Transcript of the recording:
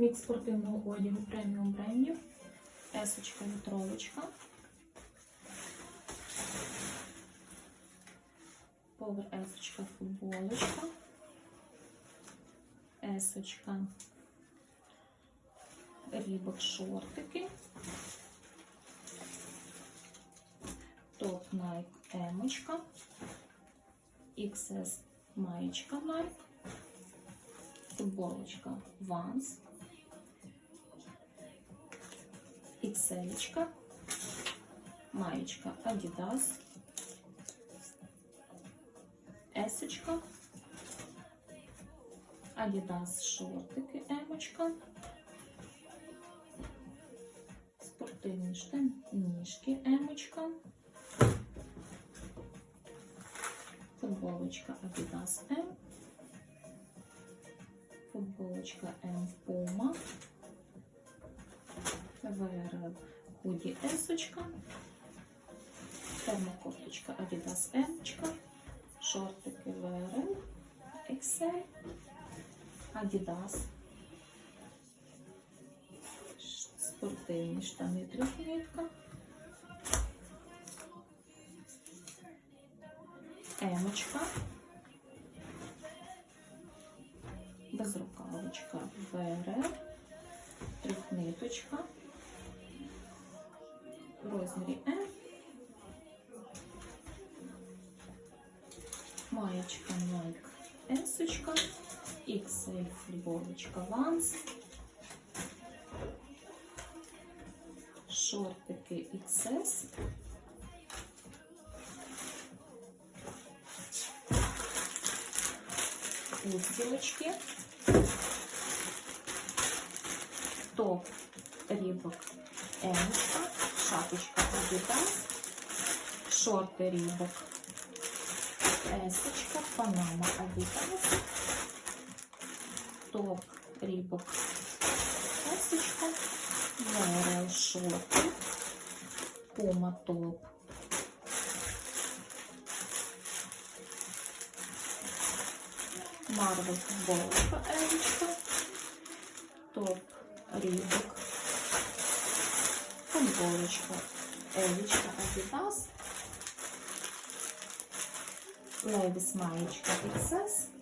Мікс спортивного одягу преміум брендів. Есочка вітровочка. Повер есочка футболочка. Есочка. Рібок шортики. Топ Nike емочка. XS маєчка Nike. Футболочка Vans. XL. Маєчка Adidas. Есочка. Adidas шортики емочка. Спортивні штанішки емочка. Футболочка Adidas M. Футболочка M Puma. ВРЛ худі есочка. Термокофточка Adidas M. Шортики ВРЛ XL. Adidas. Спортивні штани трьохнитка. Емочка. Безрукавочка ВРЛ. Трьохниточка. В розмірі М. Маєчка Nike Есочка. XL футболочка Vans. Шортики XS. Узілочки. Топ рібок Емочка. Шапочка Adidas. Шорти рібок Есочка. Панама Adidas. Топ рібок Есочка. ВРЛ шорти. Пума топ. Марвел футболочка Елічка. Топ рібок. Футболочка Елічка Adidas. Левіс маєчка XS.